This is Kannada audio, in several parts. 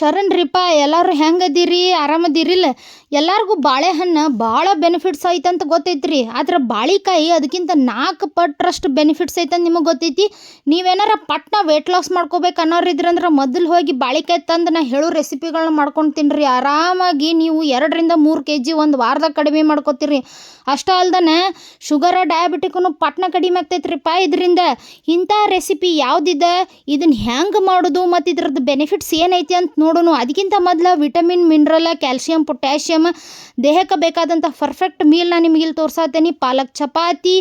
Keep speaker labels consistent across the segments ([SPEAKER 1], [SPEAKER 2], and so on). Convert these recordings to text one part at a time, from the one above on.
[SPEAKER 1] ಶರಣ್ರಿಪ್ಪ, ಎಲ್ಲರೂ ಹೆಂಗದಿರಿ? ಆರಾಮದಿರಿಲ್ಲ? ಎಲ್ಲರಿಗೂ ಬಾಳೆಹಣ್ಣು ಭಾಳ ಬೆನಿಫಿಟ್ಸ್ ಐತಂತ ಗೊತ್ತೈತ್ರಿ. ಆದ್ರೆ ಬಾಳಿಕಾಯಿ ಅದಕ್ಕಿಂತ ನಾಲ್ಕು ಪಟ್ಟರಷ್ಟು ಬೆನಿಫಿಟ್ಸ್ ಐತಂತ ನಿಮಗೆ ಗೊತ್ತೈತಿ. ನೀವೇನಾರ ಪಟ್ನ ವೆಯ್ಟ್ ಲಾಸ್ ಮಾಡ್ಕೋಬೇಕು ಅನ್ನೋರು ಇದ್ರಂದ್ರೆ ಮೊದಲು ಹೋಗಿ ಬಾಳಿಕಾಯಿ ತಂದು ನಾ ಹೇಳೋ ರೆಸಿಪಿಗಳನ್ನ ಮಾಡ್ಕೊಂಡು ತಿನ್ನಿರಿ ಆರಾಮಾಗಿ ನೀವು ಎರಡರಿಂದ ಮೂರು ಕೆ ಜಿ ಒಂದು ವಾರದಾಗ ಕಡಿಮೆ ಮಾಡ್ಕೋತೀರಿ. ಅಷ್ಟೇ ಅಲ್ದನೆ ಶುಗರ ಡಯಾಬಿಟಿಕ್ನು ಪಟ್ನ ಕಡಿಮೆ ಆಗ್ತೈತ್ರಿಪ್ಪ ಇದರಿಂದ. ಇಂಥ ರೆಸಿಪಿ ಯಾವುದಿದೆ? ಇದನ್ನ ಹೆಂಗೆ ಮಾಡೋದು ಮತ್ತು ಇದ್ರದ್ದು ಬೆನಿಫಿಟ್ಸ್ ಏನೈತಿ ಅಂತ ನೋಡೋಣ ಅದಕ್ಕಿಂತ ಮೊದಲು ವಿಟಮಿನ್, ಮಿನರಲ್ ಕ್ಯಾಲ್ಶಿಯಂ ಪೊಟ್ಯಾಷಿಯಮ್ ದೇಹಕ್ಕೆ ಬೇಕಾದಂಥ ಪರ್ಫೆಕ್ಟ್ ಮೀಲ್ ನಾನು ನಿಮಗೆ ಇಲ್ಲಿ ತೋರ್ಸಾತೀನಿ. ಪಾಲಕ್ ಚಪಾತಿ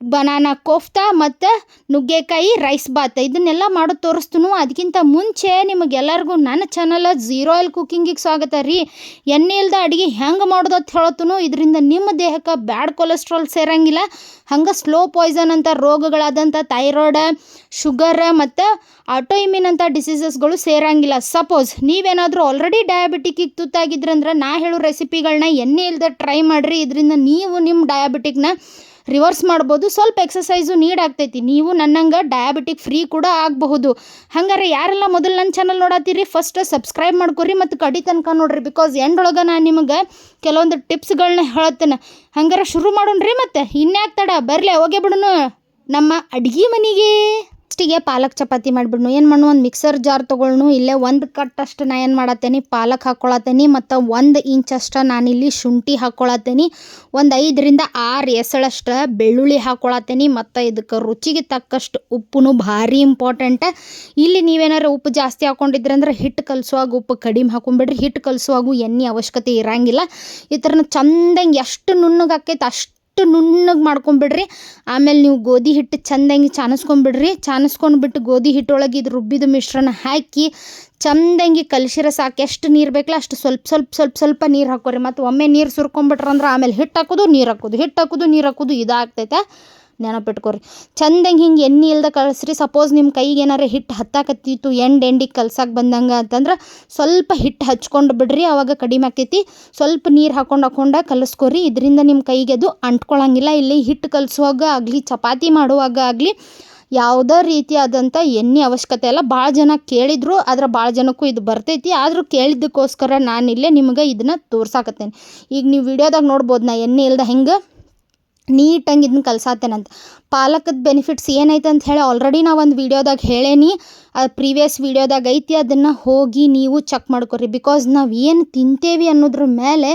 [SPEAKER 1] ಬನಾನಾ ಕೋಫ್ತಾ ಮತ್ತು ನುಗ್ಗೆಕಾಯಿ ರೈಸ್ ಬಾತ್. ಇದನ್ನೆಲ್ಲ ಮಾಡೋದು ತೋರಿಸ್ತನು. ಅದಕ್ಕಿಂತ ಮುಂಚೆ ನಿಮಗೆಲ್ಲರಿಗೂ ನನ್ನ ಚಾನಲ್ ಝೀರೋ ಆಯಿಲ್ ಕುಕ್ಕಿಂಗಿಗೆ ಸ್ವಾಗತ ರೀ. ಎಣ್ಣೆ ಇಲ್ದ ಅಡುಗೆ ಹೆಂಗೆ ಮಾಡೋದು ಅಂತ ಹೇಳತ್ತೂ ಇದರಿಂದ ನಿಮ್ಮ ದೇಹಕ್ಕೆ ಬ್ಯಾಡ್ ಕೊಲೆಸ್ಟ್ರಾಲ್ ಸೇರಂಗಿಲ್ಲ. ಹಂಗೆ ಸ್ಲೋ ಪಾಯ್ಸನ್ ಅಂತ ರೋಗಗಳಾದಂಥ ಥೈರಾಯ್ಡ್ ಶುಗರ್ ಮತ್ತು ಆಟೋ ಇಮ್ಯೂನ್ ಅಂತ ಡಿಸೀಸಸ್ಗಳು ಸೇರಂಗಿಲ್ಲ. ಸಪೋಸ್ ನೀವೇನಾದರೂ ಆಲ್ರೆಡಿ ಡಯಾಬಿಟಿಕ್ಕಿಗೆ ತುತ್ತಾಗಿದ್ರಂದ್ರೆ ನಾ ಹೇಳೋ ರೆಸಿಪಿಗಳನ್ನ ಎಣ್ಣೆ ಇಲ್ದ ಟ್ರೈ ಮಾಡಿರಿ. ಇದರಿಂದ ನೀವು ನಿಮ್ಮ ಡಯಾಬಿಟಿಕ್ನ ರಿವರ್ಸ್ ಮಾಡ್ಬೋದು. ಸ್ವಲ್ಪ ಎಕ್ಸಸೈಸು ನೀಡ್ ಆಗ್ತೈತಿ. ನೀವು ನನ್ನಂಗೆ ಡಯಾಬಿಟಿಕ್ ಫ್ರೀ ಕೂಡ ಆಗಬಹುದು. ಹಂಗಾರೆ ಯಾರೆಲ್ಲ ಮೊದಲು ನನ್ನ ಚಾನಲ್ ನೋಡತ್ತೀರಿ ಫಸ್ಟ್ ಸಬ್ಸ್ಕ್ರೈಬ್ ಮಾಡ್ಕೊರಿ ಮತ್ತು ಕಡಿ ತನಕ ನೋಡ್ರಿ. ಬಿಕಾಸ್ ಎಂಡೊಳಗೆ ನಾನು ನಿಮಗೆ ಕೆಲವೊಂದು ಟಿಪ್ಸ್ಗಳನ್ನ ಹೇಳತ್ತೇನೆ. ಹಂಗಾರೆ ಶುರು ಮಾಡೋಣ್ರಿ ಮತ್ತು. ಇನ್ಯಾಕೆ ತಡ? ಬರಲೇ, ಹೋಗೇ ಬಿಡೋಣ ನಮ್ಮ ಅಡ್ಗೆ ಮನೆಗೆ. ಫಸ್ಟಿಗೆ ಪಾಲಕ್ ಚಪಾತಿ ಮಾಡಿಬಿಡ್ನು ಏನು ಮಾಡು ಒಂದು ಮಿಕ್ಸರ್ ಜಾರ್ ತೊಗೊಳ್ನು. ಇಲ್ಲೇ ಒಂದು ಕಟ್ಟಷ್ಟು ನಾ ಏನು ಮಾಡತ್ತೇನಿ? ಪಾಲಕ್ ಹಾಕ್ಕೊಳತ್ತೇನೆ ಮತ್ತು ಒಂದು ಅಷ್ಟು ನಾನಿಲ್ಲಿ ಶುಂಠಿ ಹಾಕ್ಕೊಳತ್ತೇನೆ ಒಂದು ಐದರಿಂದ ಆರು ಎಸಳಷ್ಟು ಬೆಳ್ಳುಳ್ಳಿ ಹಾಕ್ಕೊಳತ್ತೇನೆ ಮತ್ತು ಇದಕ್ಕೆ ರುಚಿಗೆ ತಕ್ಕಷ್ಟು ಉಪ್ಪು ಭಾರಿ ಇಂಪಾರ್ಟೆಂಟ್ ಇಲ್ಲಿ ನೀವೇನಾರು ಉಪ್ಪು ಜಾಸ್ತಿ ಹಾಕ್ಕೊಂಡಿದ್ರಂದ್ರೆ ಹಿಟ್ಟು ಕಲಸುವಾಗ ಉಪ್ಪು ಕಡಿಮೆ ಹಾಕೊಂಡ್ಬಿಡ್ರಿ ಹಿಟ್ಟು ಕಲಸುವಾಗೂ ಎಣ್ಣೆ ಅವಶ್ಯಕತೆ ಇರಂಗಿಲ್ಲ. ಈ ಥರನ ಚಂದಂಗೆ ಎಷ್ಟು ನುಣ್ಣಗಾಕೈತೆ ಅಷ್ಟು ಅಷ್ಟು ನುಣ್ಣಗೆ ಮಾಡ್ಕೊಂಬಿಡ್ರಿ. ಆಮೇಲೆ ನೀವು ಗೋಧಿ ಹಿಟ್ಟು ಚಂದಂಗೆ ಚಾನಸ್ಕೊಂಬಿಡ್ರಿ. ಚಾನಸ್ಕೊಂಡ್ಬಿಟ್ಟು ಗೋಧಿ ಹಿಟ್ಟೊಳಗೆ ಇದು ರುಬ್ಬಿದ ಮಿಶ್ರಣ ಹಾಕಿ ಚಂದಂಗೆ ಕಲಸಿರ ಸಾಕು. ಎಷ್ಟು ನೀರು ಬೇಕಲ್ಲ ಅಷ್ಟು ಸ್ವಲ್ಪ ಸ್ವಲ್ಪ ಸ್ವಲ್ಪ ಸ್ವಲ್ಪ ನೀರು ಹಾಕೋರಿ. ಮತ್ತು ಒಮ್ಮೆ ನೀರು ಸುರ್ಕೊಂಬಿಟ್ರಂದ್ರೆ ಆಮೇಲೆ ಹಿಟ್ಟು ಹಾಕೋದು, ನೀರು ಹಾಕೋದು. ಹಿಟ್ಟು ಹಾಕೋದು, ನೀರು ಹಾಕೋದು ಇದಾಗ್ತೈತೆ. ನೆನಪಿಟ್ಕೊರಿ. ಚಂದಂಗೆ ಹಿಂಗೆ ಎಣ್ಣೆ ಇಲ್ದ ಕಳಿಸ್ರಿ. ಸಪೋಸ್ ನಿಮ್ಮ ಕೈಗೆ ಏನಾರ ಹಿಟ್ಟು ಹತ್ತಾಕತ್ತಿತ್ತು ಎಂಡ್ ಎಂಡಿಗೆ ಕಲ್ಸಕ್ಕೆ ಬಂದಂಗೆ ಅಂತಂದ್ರೆ ಸ್ವಲ್ಪ ಹಿಟ್ಟು ಹಚ್ಕೊಂಡು ಬಿಡ್ರಿ ಆವಾಗ ಕಡಿಮೆ ಆಕೈತಿ. ಸ್ವಲ್ಪ ನೀರು ಹಾಕೊಂಡು ಹಾಕೊಂಡ ಕಲಿಸ್ಕೊರಿ. ಇದರಿಂದ ನಿಮ್ಮ ಕೈಗೆ ಅದು ಅಂಟ್ಕೊಳಂಗಿಲ್ಲ. ಇಲ್ಲಿ ಹಿಟ್ಟು ಕಲಿಸುವಾಗ ಆಗಲಿ, ಚಪಾತಿ ಮಾಡುವಾಗ ಆಗಲಿ, ಯಾವುದೇ ರೀತಿಯಾದಂಥ ಎಣ್ಣೆ ಅವಶ್ಯಕತೆ ಇಲ್ಲ. ಭಾಳ ಜನ ಕೇಳಿದ್ರು, ಆದ್ರೆ ಭಾಳ ಜನಕ್ಕೂ ಇದು ಬರ್ತೈತಿ. ಆದರೂ ಕೇಳಿದ್ದಕ್ಕೋಸ್ಕರ ನಾನಿಲ್ಲೇ ನಿಮ್ಗೆ ಇದನ್ನು ತೋರ್ಸಾಕತ್ತೇನೆ. ಈಗ ನೀವು ವಿಡಿಯೋದಾಗ ನೋಡ್ಬೋದು ನಾ ಎಣ್ಣೆ ಇಲ್ದ ಹೆಂಗೆ ನೀಟಂಗೆ ಇದನ್ನ ಕಲ್ಸಾತ್ತೇನಂತ ಪಾಲಕದ ಬೆನಿಫಿಟ್ಸ್ ಏನೈತೆ ಅಂತ ಹೇಳಿ ಆಲ್ರೆಡಿ ನಾ ಒಂದು ವೀಡಿಯೋದಾಗ ಹೇಳೇನಿ. ಅದು ಪ್ರೀವಿಯಸ್ ವೀಡಿಯೋದಾಗ ಐತಿ, ಅದನ್ನು ಹೋಗಿ ನೀವು ಚೆಕ್ ಮಾಡ್ಕೊರಿ. ಬಿಕಾಸ್ ನಾವು ಏನು ತಿಂತೇವಿ ಅನ್ನೋದ್ರ ಮೇಲೆ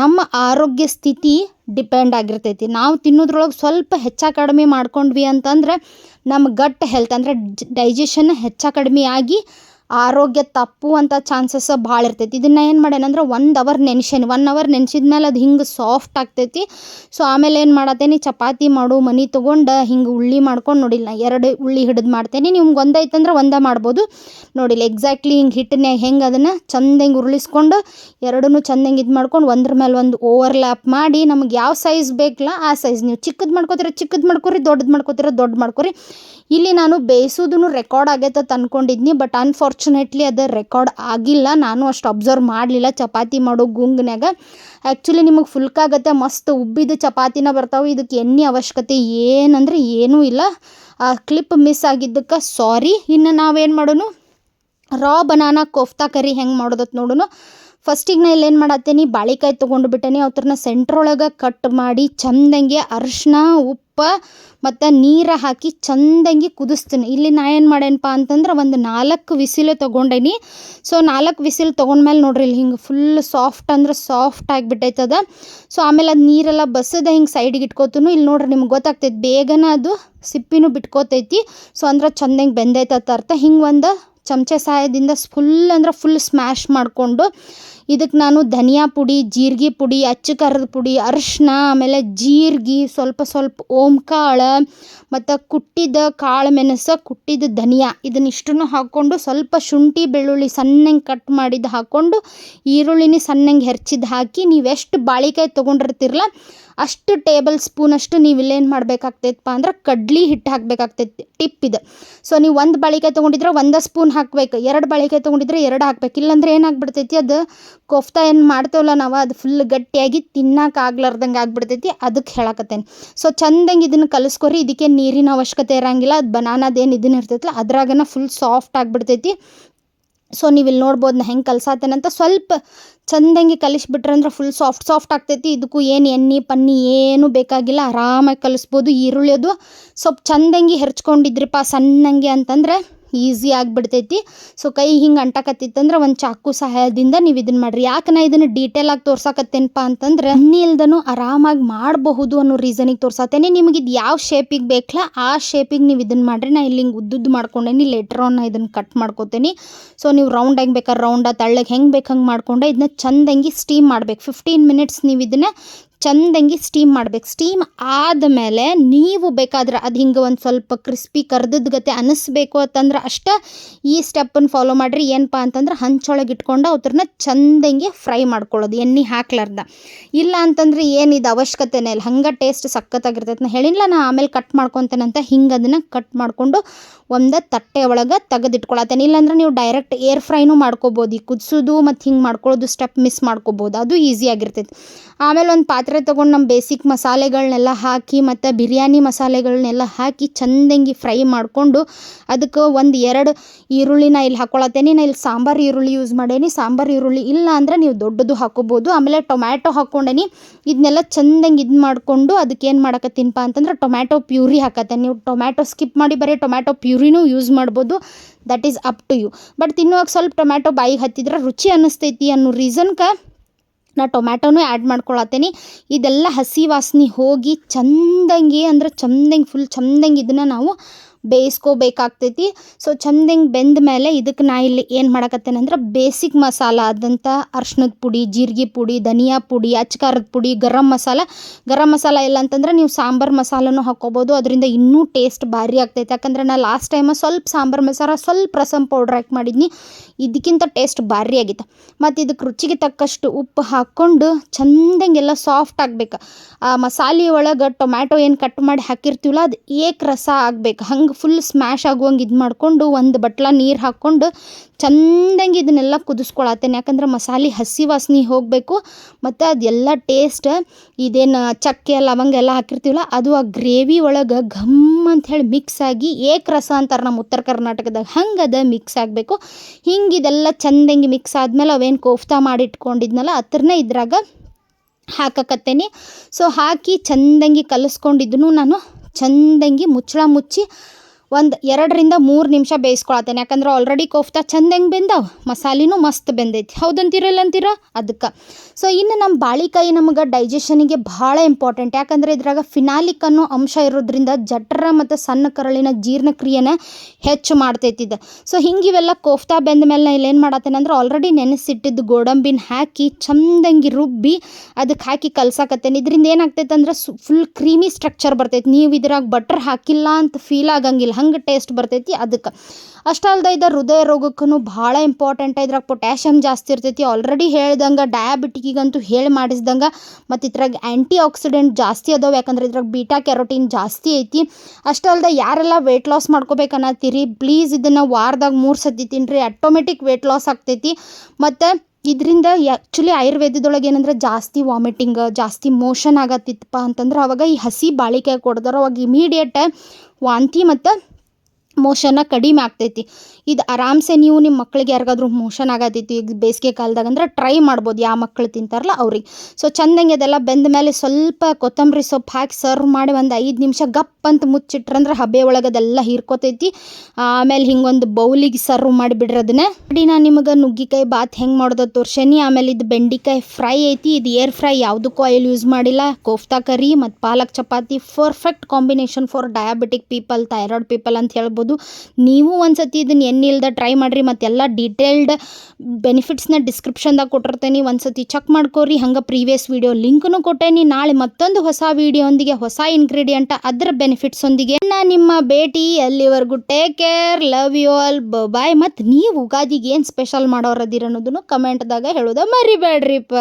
[SPEAKER 1] ನಮ್ಮ ಆರೋಗ್ಯ ಸ್ಥಿತಿ ಡಿಪೆಂಡ್ ಆಗಿರ್ತೈತಿ. ನಾವು ತಿನ್ನೋದ್ರೊಳಗೆ ಸ್ವಲ್ಪ ಹೆಚ್ಚ ಕಡಿಮೆ ಮಾಡ್ಕೊಂಡ್ವಿ ಅಂತಂದ್ರೆ ನಮ್ಮ ಗಟ್ ಹೆಲ್ತ್ ಅಂದರೆ ಡೈಜೆಷನ್ ಹೆಚ್ಚ ಕಡಿಮೆ ಆಗಿ ಆರೋಗ್ಯ ತಪ್ಪುವಂಥ ಚಾನ್ಸಸ್ ಭಾಳ ಇರ್ತೈತಿ. ಇದನ್ನು ಏನು ಮಾಡ್ಯಾನಂದ್ರೆ ಒಂದು ಅವರ್ ನೆನ್ಸೇನಿ ಒನ್ ಅವರ್ ನೆನ್ಸಿದ ಮೇಲೆ ಅದು ಹಿಂಗೆ ಸಾಫ್ಟ್ ಆಗ್ತೈತಿ. ಸೊ ಆಮೇಲೆ ಏನು ಮಾಡತ್ತೇನಿ ಚಪಾತಿ ಮಾಡು, ಮನೆ ತೊಗೊಂಡು ಹಿಂಗೆ ಉಳ್ಳಿ ಮಾಡ್ಕೊಂಡು ನೋಡಿಲ್ಲ ಎರಡು ಉಳ್ಳಿ ಹಿಡಿದು ಮಾಡ್ತೇನೆ. ನಿಮ್ಗೆ ಒಂದೈತಂದ್ರೆ ಒಂದೇ ಮಾಡ್ಬೋದು. ನೋಡಿಲ್ಲ ಎಕ್ಸಾಕ್ಟ್ಲಿ ಹಿಂಗೆ ಹಿಟ್ಟನ್ಯಾಗ ಹೆಂಗೆ ಅದನ್ನು ಚಂದಂಗೆ ಉರುಳಿಸ್ಕೊಂಡು ಎರಡನ್ನೂ ಚಂದಂಗೆ ಇದು ಮಾಡ್ಕೊಂಡು ಒಂದ್ರ ಮೇಲೆ ಒಂದು ಓವರ್ ಲ್ಯಾಪ್ ಮಾಡಿ ನಮ್ಗೆ ಯಾವ ಸೈಜ್ ಬೇಕಲ್ಲ ಆ ಸೈಜ್ ನೀವು ಚಿಕ್ಕದು ಮಾಡ್ಕೋತೀರ ಚಿಕ್ಕದು ಮಾಡ್ಕೊರಿ ದೊಡ್ಡದು ಮಾಡ್ಕೋತೀರ ದೊಡ್ಡ ಮಾಡ್ಕೊರಿ. ಇಲ್ಲಿ ನಾನು ಬೇಯಿಸೋದನ್ನು ರೆಕಾರ್ಡ್ ಆಗೈತೆ ತಂದ್ಕೊಂಡಿದ್ನಿ ಬಟ್ ಬಟ್ ಅನ್ಫಾರ್ಚುನೇಟ್ಲಿ ಅದು ರೆಕಾರ್ಡ್ ಆಗಿಲ್ಲ. ನಾನು ಅಷ್ಟು ಅಬ್ಸರ್ವ್ ಮಾಡಲಿಲ್ಲ. ಚಪಾತಿ ಮಾಡೋ ಗುಂಗ್ನ್ಯಾಗ. ಆ್ಯಕ್ಚುಲಿ ನಿಮಗೆ ಫುಲ್ಕಾಗತ್ತೆ ಮಸ್ತ್ ಉಬ್ಬಿದ ಚಪಾತಿನ ಬರ್ತಾವೆ. ಇದಕ್ಕೆ ಎಣ್ಣೆ ಅವಶ್ಯಕತೆ ಏನಂದ್ರೆ ಏನೂ ಇಲ್ಲ. ಆ ಕ್ಲಿಪ್ ಮಿಸ್ ಆಗಿದ್ದಕ್ಕೆ ಸಾರಿ ಇನ್ನು ನಾವೇನು ಮಾಡೋನು? ರಾ ಬನಾನಾ ಕೋಫ್ತಾ ಕರಿ ಹೆಂಗೆ ಮಾಡೋದತ್ ನೋಡೋಣ ಫಸ್ಟಿಗೆ ನಾ ಇಲ್ಲೇನು ಮಾಡತ್ತೀನಿ? ಬಾಳೆಕಾಯಿ ತೊಗೊಂಡು ಬಿಟ್ಟೇನಿ. ಅವ್ರನ್ನ ಸೆಂಟ್ರೊಳಗೆ ಕಟ್ ಮಾಡಿ ಚಂದಂಗೆ ಅರಿಶಿನ, ಉಪ್ಪು ಮತ್ತು ನೀರು ಹಾಕಿ ಚಂದಂಗೆ ಕುದಿಸ್ತೀನಿ. ಇಲ್ಲಿ ನಾ ಏನು ಮಾಡೇನಪ್ಪ ಅಂತಂದ್ರೆ ಒಂದು ನಾಲ್ಕು ವಿಸಿಲು ತೊಗೊಂಡೇನಿ. ಸೊ ನಾಲ್ಕು ವಿಸಿಲ್ ತೊಗೊಂಡ್ಮೇಲೆ ನೋಡ್ರಿ ಇಲ್ಲಿ ಹಿಂಗೆ ಫುಲ್ ಸಾಫ್ಟ್ ಅಂದ್ರೆ ಸಾಫ್ಟ್ ಆಗಿಬಿಟ್ಟೈತದ ಸೊ ಆಮೇಲೆ ಅದು ನೀರೆಲ್ಲ ಬಸದ ಹಿಂಗೆ ಸೈಡಿಗೆ ಇಟ್ಕೋತನು. ಇಲ್ಲಿ ನೋಡ್ರಿ ನಿಮ್ಗೆ ಗೊತ್ತಾಗ್ತೈತಿ, ಬೇಗನೆ ಅದು ಸಿಪ್ಪಿನೂ ಬಿಟ್ಕೋತೈತಿ. ಸೊ ಅಂದ್ರೆ ಚಂದಂಗೆ ಬೆಂದೈತೆ ಅರ್ಥ. ಹಿಂಗೆ ಒಂದು ಚಮಚೆ ಸಹಾಯದಿಂದ ಫುಲ್ ಅಂದ್ರೆ ಫುಲ್ ಸ್ಮ್ಯಾಶ್ ಮಾಡಿಕೊಂಡು ಇದಕ್ಕೆ ನಾನು ಧನಿಯಾ ಪುಡಿ, ಜೀರಿಗೆ ಪುಡಿ ಅಚ್ಚ ಕರದ ಪುಡಿ, ಅರಿಶಿನ, ಆಮೇಲೆ ಜೀರಿಗೆ, ಸ್ವಲ್ಪ ಸ್ವಲ್ಪ ಓಂಕಾಳು, ಮತ್ತು ಕುಟ್ಟಿದ ಕಾಳು ಮೆಣಸು ಕುಟ್ಟಿದ ಧನಿಯಾ. ಇದನ್ನಿಷ್ಟನ್ನು ಹಾಕ್ಕೊಂಡು ಸ್ವಲ್ಪ ಶುಂಠಿ, ಬೆಳ್ಳುಳ್ಳಿ ಸಣ್ಣಂಗೆ ಕಟ್ ಮಾಡಿದ್ದು ಹಾಕ್ಕೊಂಡು ಈರುಳ್ಳಿನೇ ಸಣ್ಣಂಗೆ ಹೆರ್ಚಿದ್ದು ಹಾಕಿ ನೀವು ಎಷ್ಟು ಬಾಳಿಕಾಯಿ ತೊಗೊಂಡಿರ್ತೀರಲ್ಲ, ಅಷ್ಟು ಟೇಬಲ್ ಸ್ಪೂನಷ್ಟು ನೀವು ಇಲ್ಲೇನು ಮಾಡಬೇಕಾಗ್ತೈತಪ್ಪ ಅಂದ್ರೆ ಕಡ್ಲಿ ಹಿಟ್ಟು ಹಾಕಬೇಕಾಗ್ತೈತಿ. ಟಿಪ್ ಇದು. ಸೊ ನೀವು ಒಂದು ಬಾಳಿಕಾಯಿ ತೊಗೊಂಡಿದ್ರೆ ಒಂದು ಸ್ಪೂನ್ ಹಾಕಬೇಕು. ಎರಡು ಬಾಳಿಕಾಯಿ ತೊಗೊಂಡಿದ್ರೆ ಎರಡು ಹಾಕ್ಬೇಕು. ಇಲ್ಲಾಂದ್ರೆ ಏನಾಗ್ಬಿಡ್ತೈತಿ ಅದು ಕೋಫ್ತಾ ಏನು ಮಾಡ್ತೇವಲ್ಲ ನಾವು, ಅದು ಫುಲ್ ಗಟ್ಟಿಯಾಗಿ ತಿನ್ನಕ್ಕೆ ಆಗ್ಲಾರ್ದಂಗೆ ಆಗ್ಬಿಡ್ತೈತಿ ಅದಕ್ಕೆ ಹೇಳಕತ್ತೇನೆ. ಸೊ ಚಂದಂಗೆ ಇದನ್ನು ಕಲಿಸ್ಕೊರಿ, ಇದಕ್ಕೆ ನೀರಿನ ಅವಶ್ಯಕತೆ ಇರಂಗಿಲ್ಲ, ಅದು ಬನಾನದೇನು ಇದನ್ನ ಇರ್ತೈತಲ್ಲ ಅದ್ರಾಗನ ಫುಲ್ ಸಾಫ್ಟ್ ಆಗಿಬಿಡ್ತೈತಿ. ಸೊ ನೀವು ಇಲ್ಲಿ ನೋಡ್ಬೋದು ನಾ ಹೆಂಗೆ ಕಲ್ಸಾತೇನಂತ ಸ್ವಲ್ಪ ಚಂದಂಗೆ ಕಲಿಸ್ಬಿಟ್ರೆ ಅಂದ್ರೆ ಫುಲ್ ಸಾಫ್ಟ್ ಸಾಫ್ಟ್ ಆಗ್ತೈತಿ. ಇದಕ್ಕೂ ಏನು ಎಣ್ಣೆ, ಪನ್ನಿ ಏನೂ ಬೇಕಾಗಿಲ್ಲ, ಆರಾಮಾಗಿ ಕಲಿಸ್ಬೋದು ಈರುಳ್ಳಿ ಅದು ಸ್ವಲ್ಪ ಚಂದಂಗೆ ಹೆರ್ಚ್ಕೊಂಡಿದ್ರಿಪ್ಪ ಸಣ್ಣಂಗೆ ಅಂತಂದ್ರೆ ಈಸಿ ಆಗಿಬಿಡ್ತೈತಿ. ಸೊ ಕೈ ಹಿಂಗೆ ಅಂಟಕತ್ತಿತ್ತಂದ್ರೆ ಒಂದು ಚಾಕು ಸಹಾಯದಿಂದ ನೀವು ಇದನ್ನು ಮಾಡಿರಿ. ಯಾಕೆ ನಾ ಇದನ್ನು ಡೀಟೇಲಾಗಿ ತೋರ್ಸಕತ್ತೇನಪ್ಪ ಅಂತಂದ್ರೆ ಎಣ್ಣೆ ಇಲ್ದನೂ ಆರಾಮಾಗಿ ಮಾಡಬಹುದು ಅನ್ನೋ ರೀಸನಿಗೆ ತೋರ್ಸತ್ತೇನೆ ನಿಮಗೆ ಇದು ಯಾವ ಶೇಪಿಗೆ ಬೇಕಲ್ಲ ಆ ಶೇಪಿಗೆ ನೀವು ಇದನ್ನು ಮಾಡಿರಿ. ನಾ ಇಲ್ಲಿ ಹಿಂಗೆ ಉದ್ದುದ್ದು ಮಾಡ್ಕೊಂಡೇನಿ ಲೆಟ್ರ್ ಆನ್ ಇದನ್ನು ಕಟ್ ಮಾಡ್ಕೋತೇನೆ. ಸೊ ನೀವು ರೌಂಡ್ ಹೆಂಗೆ ಬೇಕಾದ್ರೆ ರೌಂಡ ತಳ್ಳಗೆ ಹೆಂಗೆ ಬೇಕು ಹಂಗೆ ಮಾಡ್ಕೊಂಡೆ ಇದನ್ನ ಚಂದಂಗೆ ಸ್ಟೀಮ್ ಮಾಡ್ಬೇಕು. ಫಿಫ್ಟೀನ್ ಮಿನಿಟ್ಸ್ ನೀವು ಇದನ್ನು ಚಂದಂಗಿ ಸ್ಟೀಮ್ ಮಾಡ್ಬೇಕು. ಸ್ಟೀಮ್ ಆದಮೇಲೆ ನೀವು ಬೇಕಾದ್ರೆ ಅದು ಹಿಂಗೆ ಒಂದು ಸ್ವಲ್ಪ ಕ್ರಿಸ್ಪಿ ಕರ್ದದ ಗತೆ ಅನ್ನಿಸ್ಬೇಕು ಅಂತಂದ್ರೆ ಅಷ್ಟೇ ಈ ಸ್ಟೆಪ್ಪನ್ನು ಫಾಲೋ ಮಾಡಿರಿ. ಏನಪ್ಪ ಅಂತಂದ್ರೆ ಹಂಚೊಳಗೆ ಇಟ್ಕೊಂಡು ಅವ್ರನ್ನ ಚಂದಂಗೆ ಫ್ರೈ ಮಾಡ್ಕೊಳ್ಳೋದು. ಎಣ್ಣೆ ಹಾಕ್ಲಾರ್ದ. ಇಲ್ಲ ಅಂತಂದ್ರೆ ಏನಿದು ಅವಶ್ಯಕತೆನೇ ಇಲ್ಲ. ಹಂಗೆ ಟೇಸ್ಟ್ ಸಖತ್ತಾಗಿರ್ತೈತೆ ನಾ ಹೇಳಿಲ್ಲ ನಾ ಆಮೇಲೆ ಕಟ್ ಮಾಡ್ಕೊತೇನಂತ ಹಿಂಗೆ ಅದನ್ನು ಕಟ್ ಮಾಡಿಕೊಂಡು ಒಂದು ತಟ್ಟೆ ಒಳಗೆ ತೆಗೆದಿಟ್ಕೊಳತ್ತೇನೆ. ಇಲ್ಲಾಂದ್ರೆ ನೀವು ಡೈರೆಕ್ಟ್ ಏರ್ ಫ್ರೈನೂ ಮಾಡ್ಕೋಬೋದು. ಈ ಕುದಿಸೋದು ಮತ್ತು ಹಿಂಗೆ ಮಾಡ್ಕೊಳ್ಳೋದು ಸ್ಟೆಪ್ ಮಿಸ್ ಮಾಡ್ಕೋಬೋದು. ಅದು ಈಸಿಯಾಗಿರ್ತೈತಿ ಆಮೇಲೆ ಒಂದು ಪಾತ್ರೆ ತೊಗೊಂಡು ನಮ್ಮ ಬೇಸಿಕ್ ಮಸಾಲೆಗಳನ್ನೆಲ್ಲ ಹಾಕಿ ಮತ್ತು ಬಿರಿಯಾನಿ ಮಸಾಲೆಗಳನ್ನೆಲ್ಲ ಹಾಕಿ ಚಂದಂಗಿ ಫ್ರೈ ಮಾಡಿಕೊಂಡು ಅದಕ್ಕೆ ಒಂದು ಎರಡು ಈರುಳ್ಳಿನ ಇಲ್ಲಿ ಹಾಕ್ಕೊಳತ್ತೇನೆ ನಾ ಇಲ್ಲಿ ಸಾಂಬಾರು ಈರುಳ್ಳಿ ಯೂಸ್ ಮಾಡೇನಿ. ಸಾಂಬಾರು ಈರುಳ್ಳಿ ಇಲ್ಲ ಅಂದರೆ ನೀವು ದೊಡ್ಡದು ಹಾಕೋಬೋದು. ಆಮೇಲೆ ಟೊಮ್ಯಾಟೊ ಹಾಕ್ಕೊಂಡೇನಿ ಇದನ್ನೆಲ್ಲ ಚಂದಂಗೆ ಇದು ಮಾಡಿಕೊಂಡು ಅದಕ್ಕೆ ಏನು ಮಾಡಕತ್ತೀನಪ್ಪ ಅಂತಂದ್ರೆ ಟೊಮ್ಯಾಟೊ ಪ್ಯೂರಿ ಹಾಕತ್ತೆ ನೀವು ಟೊಮ್ಯಾಟೊ ಸ್ಕಿಪ್ ಮಾಡಿ ಬರೀ ಟೊಮ್ಯಾಟೊ ಪ್ಯೂರಿನೂ ಯೂಸ್ ಮಾಡ್ಬೋದು. That is up to you but ತಿನ್ನುವಾಗ ಸ್ವಲ್ಪ ಟೊಮ್ಯಾಟೊ ಬಾಯಿಗೆ ಹತ್ತಿದ್ರೆ ರುಚಿ ಅನ್ನಿಸ್ತೈತಿ ಅನ್ನೋ ರೀಸನ್ಗೆ ನಾ ಟೊಮ್ಯಾಟೋನೂ ಆ್ಯಡ್ ಮಾಡ್ಕೊಳತ್ತೀನಿ. ಇದೆಲ್ಲ ಹಸಿ ವಾಸನೆ ಹೋಗಿ ಚಂದಂಗೆ ಅಂದ್ರೆ ಚಂದಂಗೆ ಫುಲ್ ಚಂದಂಗೆ ಇದನ್ನು ನಾವು ಬೇಯಿಸ್ಕೋಬೇಕಾಗ್ತೈತಿ. ಸೊ ಚಂದಂಗೆ ಬೆಂದ ಮೇಲೆ ಇದಕ್ಕೆ ನಾ ಇಲ್ಲಿ ಏನು ಮಾಡಕತ್ತೇನೆ ಅಂದ್ರೆ ಬೇಸಿಕ್ ಮಸಾಲ ಆದಂಥ ಅರ್ಶಿಣದ ಪುಡಿ, ಜೀರಿಗೆ ಪುಡಿ, ಧನಿಯಾ ಪುಡಿ, ಅಚ್ಕಾರದ ಪುಡಿ, ಗರಂ ಮಸಾಲ. ಗರಂ ಮಸಾಲ ಇಲ್ಲ ಅಂತಂದ್ರೆ ನೀವು ಸಾಂಬಾರು ಮಸಾಲನೂ ಹಾಕ್ಕೋಬೋದು. ಅದರಿಂದ ಇನ್ನೂ ಟೇಸ್ಟ್ ಭಾರಿ ಆಗ್ತೈತೆ. ಯಾಕಂದ್ರೆ ನಾ ಲಾಸ್ಟ್ ಟೈಮ ಸ್ವಲ್ಪ ಸಾಂಬಾರು ಮಸಾಲ, ಸ್ವಲ್ಪ ರಸಮ್ ಪೌಡ್ರ್ ಹಾಕಿ ಮಾಡಿದ್ನಿ. ಇದಕ್ಕಿಂತ ಟೇಸ್ಟ್ ಭಾರಿ ಆಗಿತ್ತು. ಮತ್ತು ಇದಕ್ಕೆ ರುಚಿಗೆ ತಕ್ಕಷ್ಟು ಉಪ್ಪು ಹಾಕ್ಕೊಂಡು ಚಂದಂಗೆಲ್ಲ ಸಾಫ್ಟ್ ಆಗ್ಬೇಕು. ಆ ಮಸಾಲೆ ಒಳಗೆ ಟೊಮ್ಯಾಟೊ ಏನು ಕಟ್ ಮಾಡಿ ಹಾಕಿರ್ತೀವಲ್ಲ, ಅದು ಏಕ್ ರಸ ಆಗ್ಬೇಕು. ಹಂಗೆ ಫುಲ್ ಸ್ಮ್ಯಾಶ್ ಆಗುವಂಗೆ ಇದು ಮಾಡಿಕೊಂಡು ಒಂದು ಬಟ್ಲ ನೀರು ಹಾಕ್ಕೊಂಡು ಚಂದಂಗೆ ಇದನ್ನೆಲ್ಲ ಕುದಿಸ್ಕೊಳತ್ತೇನೆ. ಯಾಕಂದ್ರೆ ಮಸಾಲೆ ಹಸಿ ವಾಸನೆ ಹೋಗಬೇಕು, ಮತ್ತು ಅದೆಲ್ಲ ಟೇಸ್ಟ್ ಇದೇನು ಚಕ್ಕೆ, ಲವಂಗ ಎಲ್ಲ ಹಾಕಿರ್ತೀವಲ್ಲ, ಅದು ಆ ಗ್ರೇವಿ ಒಳಗೆ ಘಮ್ ಅಂತ ಹೇಳಿ ಮಿಕ್ಸ್ ಆಗಿ ಏಕ ರಸ ಅಂತಾರೆ ನಮ್ಮ ಉತ್ತರ ಕರ್ನಾಟಕದಾಗ. ಹಂಗೆ ಅದು ಮಿಕ್ಸ್ ಆಗಬೇಕು. ಹಿಂಗೆ ಇದೆಲ್ಲ ಚಂದಂಗೆ ಮಿಕ್ಸ್ ಆದಮೇಲೆ ಅವೇನು ಕೋಫ್ತಾ ಮಾಡಿಟ್ಕೊಂಡಿದ್ನಲ್ಲ ಹತ್ರನೇ ಇದ್ರಾಗ ಹಾಕಕತ್ತೇನೆ. ಸೊ ಹಾಕಿ ಚಂದಂಗಿ ಕಲಿಸ್ಕೊಂಡಿದ್ದನು ನಾನು, ಚಂದಂಗಿ ಮುಚ್ಚಳ ಮುಚ್ಚಿ ಒಂದು ಎರಡರಿಂದ ಮೂರು ನಿಮಿಷ ಬೇಯಿಸ್ಕೊಳತ್ತೇನೆ. ಯಾಕಂದ್ರೆ ಆಲ್ರೆಡಿ ಕೋಫ್ತಾ ಹೆಂಗೆ ಬೆಂದವು? ಮಸಾಲಿನೂ ಮಸ್ತ್ ಬೆಂದೈತಿ. ಹೌದಂತೀರಲ್ಲ ಅಂತೀರ ಅದಕ್ಕೆ ಸೊ ಇನ್ನು ನಮ್ಮ ಬಾಳಿಕಾಯಿ ನಮಗೆ ಡೈಜೆಷನಿಗೆ ಭಾಳ ಇಂಪಾರ್ಟೆಂಟ್ ಯಾಕಂದರೆ ಇದ್ರಾಗ ಫಿನಾಲಿಕ್ ಅನ್ನೋ ಅಂಶ ಇರೋದ್ರಿಂದ ಜಠರ ಮತ್ತು ಸಣ್ಣ ಕರಳಿನ ಜೀರ್ಣಕ್ರಿಯೆನ ಹೆಚ್ಚು ಮಾಡ್ತೈತಿದ್ದ ಸೊ ಹಿಂಗೆ ಇವೆಲ್ಲ ಕೋಫ್ತಾ ಬೆಂದ ಮೇಲೆ ನಾ ಇಲ್ಲೇನು ಮಾಡತ್ತೇನೆ ಅಂದ್ರೆ ಆಲ್ರೆಡಿ ನೆನೆಸಿಟ್ಟಿದ್ದು ಗೋಡಂಬಿನ ಹಾಕಿ ಚಂದಂಗಿ ರುಬ್ಬಿ ಅದಕ್ಕೆ ಹಾಕಿ ಕಲ್ಸಾಕತ್ತೇನೆ. ಇದರಿಂದ ಏನಾಗ್ತೈತೆ ಅಂದ್ರೆ ಫುಲ್ ಕ್ರೀಮಿ ಸ್ಟ್ರಕ್ಚರ್ ಬರ್ತೈತೆ. ನೀವು ಇದ್ರಾಗ ಬಟರ್ ಹಾಕಿಲ್ಲ ಅಂತ ಫೀಲ್ ಆಗಂಗಿಲ್ಲ. ಹಂಗೆ ಟೇಸ್ಟ್ ಬರ್ತೈತಿ. ಅದಕ್ಕೆ ಅಷ್ಟಲ್ದ ಇದು ಹೃದಯ ರೋಗಕ್ಕೂ ಭಾಳ ಇಂಪಾರ್ಟೆಂಟ್ ಇದ್ರಾಗ ಪೊಟ್ಯಾಷಿಯಮ್ ಜಾಸ್ತಿ ಇರ್ತೈತಿ. ಆಲ್ರೆಡಿ ಹೇಳ್ದಂಗೆ ಡಯಾಬಿಟಿಕಿಗಂತೂ ಹೇಳಿ ಮಾಡಿಸ್ದಂಗೆ ಮತ್ತು ಇದ್ರಾಗ ಆ್ಯಂಟಿ ಆಕ್ಸಿಡೆಂಟ್ ಜಾಸ್ತಿ ಅದಾವ. ಯಾಕಂದ್ರೆ ಇದ್ರಾಗ ಬೀಟಾ ಕ್ಯಾರೋಟಿನ್ ಜಾಸ್ತಿ ಐತಿ. ಅಷ್ಟಲ್ದ ಯಾರೆಲ್ಲ ವೆಯ್ಟ್ ಲಾಸ್ ಮಾಡ್ಕೋಬೇಕನ್ನತ್ತೀರಿ ಪ್ಲೀಸ್ ಇದನ್ನು ವಾರದಾಗ ಮೂರು ಸತಿ ತಿನ್ನಿರಿ ಆಟೋಮೆಟಿಕ್ ವೆಯ್ಟ್ ಲಾಸ್ ಆಗ್ತೈತಿ. ಮತ್ತು ಇದರಿಂದ ಆ್ಯಕ್ಚುಲಿ ಆಯುರ್ವೇದದೊಳಗೆ ಏನಂದ್ರೆ ಜಾಸ್ತಿ ವಾಮಿಟಿಂಗ್ ಜಾಸ್ತಿ ಮೋಷನ್ ಆಗತ್ತಿತ್ತಪ್ಪ ಅಂತಂದ್ರೆ ಅವಾಗ ಈ ಹಸಿ ಬಾಳಿಕೆ ಕೊಡ್ದಾರ ಅವಾಗ ಇಮಿಡಿಯೇಟ್ ವಾಂತಿ ಮತ್ತು ಮೋಷನ್ನ ಕಡಿಮೆ ಆಗ್ತೈತಿ. ಇದು ಆರಾಮ್ಸೆ ನೀವು ನಿಮ್ಮ ಮಕ್ಳಿಗೆ ಯಾರಿಗಾದ್ರೂ ಮೋಷನ್ ಆಗತೈತಿ ಈಗ ಬೇಸಿಗೆ ಕಾಲದಾಗ ಅಂದ್ರೆ ಟ್ರೈ ಮಾಡ್ಬೋದು. ಯಾವ ಮಕ್ಳು ತಿಂತಾರಲ್ಲ ಅವ್ರಿಗೆ. ಸೊ ಚಂದಂಗೆ ಅದೆಲ್ಲ ಬೆಂದ ಮೇಲೆ ಸ್ವಲ್ಪ ಕೊತ್ತಂಬರಿ ಸೊಪ್ಪು ಹಾಕಿ ಸರ್ವ್ ಮಾಡಿ ಒಂದು ಐದು ನಿಮಿಷ ಗಪ್ ಅಂತ ಮುಚ್ಚಿಟ್ರಂದ್ರೆ ಹಬೆ ಒಳಗೆ ಅದೆಲ್ಲ ಹೀರ್ಕೋತೈತಿ. ಆಮೇಲೆ ಹಿಂಗೊಂದು ಬೌಲಿಗೆ ಸರ್ವ್ ಮಾಡಿಬಿಡ್ರಿ ಅದನ್ನ. ನೋಡಿ, ನಾನು ನಿಮಗೆ ನುಗ್ಗಿಕಾಯಿ ಬಾತ್ ಹೆಂಗೆ ಮಾಡೋದು ತೋರ್ಸೇನಿ. ಆಮೇಲೆ ಇದು ಬೆಂಡಿಕಾಯಿ ಫ್ರೈ ಐತಿ. ಇದು ಏರ್ ಫ್ರೈ ಯಾವುದಕ್ಕೂ ಆಯಿಲ್ ಯೂಸ್ ಮಾಡಿಲ್ಲ. ಕೋಫ್ತಾ ಕರಿ ಮತ್ತು palak chapati. Perfect combination for diabetic people thyroid people ಅಂತ ಹೇಳ್ಬೋದು. ನೀವು ಒಂದ್ಸತಿ ಇದನ್ನ ಎಣ್ಣೆ ಇಲ್ದ ಟ್ರೈ ಮಾಡಿರಿ ಮತ್ತೆಲ್ಲ ಡೀಟೇಲ್ಡ್ ಬೆನಿಫಿಟ್ಸ್ನ ಡಿಸ್ಕ್ರಿಪ್ಷನ್ದಾಗ ಕೊಟ್ಟಿರ್ತೇನೆ. ಒಂದ್ಸತಿ ಚೆಕ್ ಮಾಡ್ಕೋರಿ. ಹಂಗೆ ಪ್ರೀವಿಯಸ್ ವಿಡಿಯೋ ಲಿಂಕ್ನು ಕೊಟ್ಟೇನಿ. ನಾಳೆ ಮತ್ತೊಂದು ಹೊಸ ವಿಡಿಯೋಂದಿಗೆ ಹೊಸ ಇನ್ಗ್ರೀಡಿಯೆಂಟ್ ಅದರ ಬೆನಿಫಿಟ್ಸೊಂದಿಗೆ ನಾ ನಿಮ್ಮ ಭೇಟಿ ಅಲ್ಲಿವರೆಗೂ take care love you all bye ಮತ್ತು ನೀವು ಉಗಾದಿಗೆ ಏನು ಸ್ಪೆಷಲ್ ಮಾಡೋರದಿರ ಕಮೆಂಟ್ದಾಗ ಹೇಳೋದ ಮರಿಬೇಡ್ರಿಪ್ಪ.